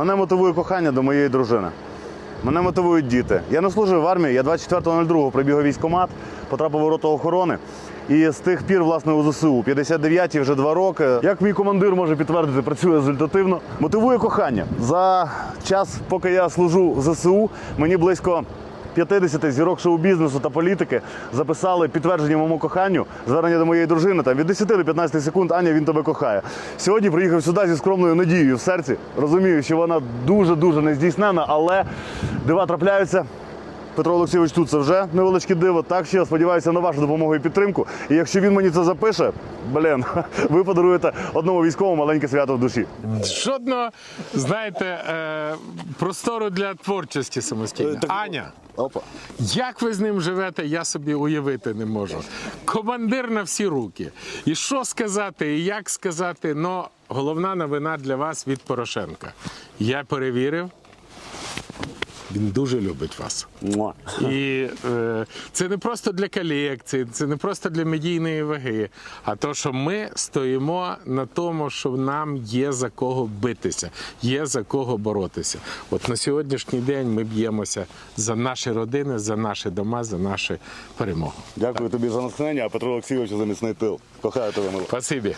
Мене мотивує кохання до моєї дружини. Мене мотивують діти. Я не служив в армії, я 24.02 прибіг у військкомат, потрапив у роту охорони. І з тих пір, власне, у ЗСУ. 59-ті вже два роки. Як мій командир може підтвердити, працює результативно. Мотивує кохання. За час, поки я служу в ЗСУ, мені близько 50 зірок шоу-бізнесу та політики записали підтвердження моєму коханню, звернення до моєї дружини. Там від 10 до 15 секунд Аня він тебе кохає. Сьогодні приїхав сюди зі скромною надією в серці. Розумію, що вона дуже дуже нездійснена, але дива трапляються. Петро Олексійович тут це вже невеличке диво. Так що я сподіваюся на вашу допомогу і підтримку. І якщо він мені це запише, блін, ви подаруєте одному військовому маленьке свято в душі. Жодного, знаєте, е, простору для творчості самостійно. Аня, Опа. як ви з ним живете, я собі уявити не можу. Командир на всі руки. І що сказати, і як сказати, ну, головна новина для вас від Порошенка. Я перевірив. Він дуже любить вас. І е, це не просто для колекції, це не просто для медійної ваги, а то, що ми стоїмо на тому, що нам є за кого битися, є за кого боротися. От на сьогоднішній день ми б'ємося за наші родини, за наші дома, за нашу перемогу. Дякую тобі за натхнення, а Петро Олексійович за міцний тил. Кохаю тебе, мило. Спасибі.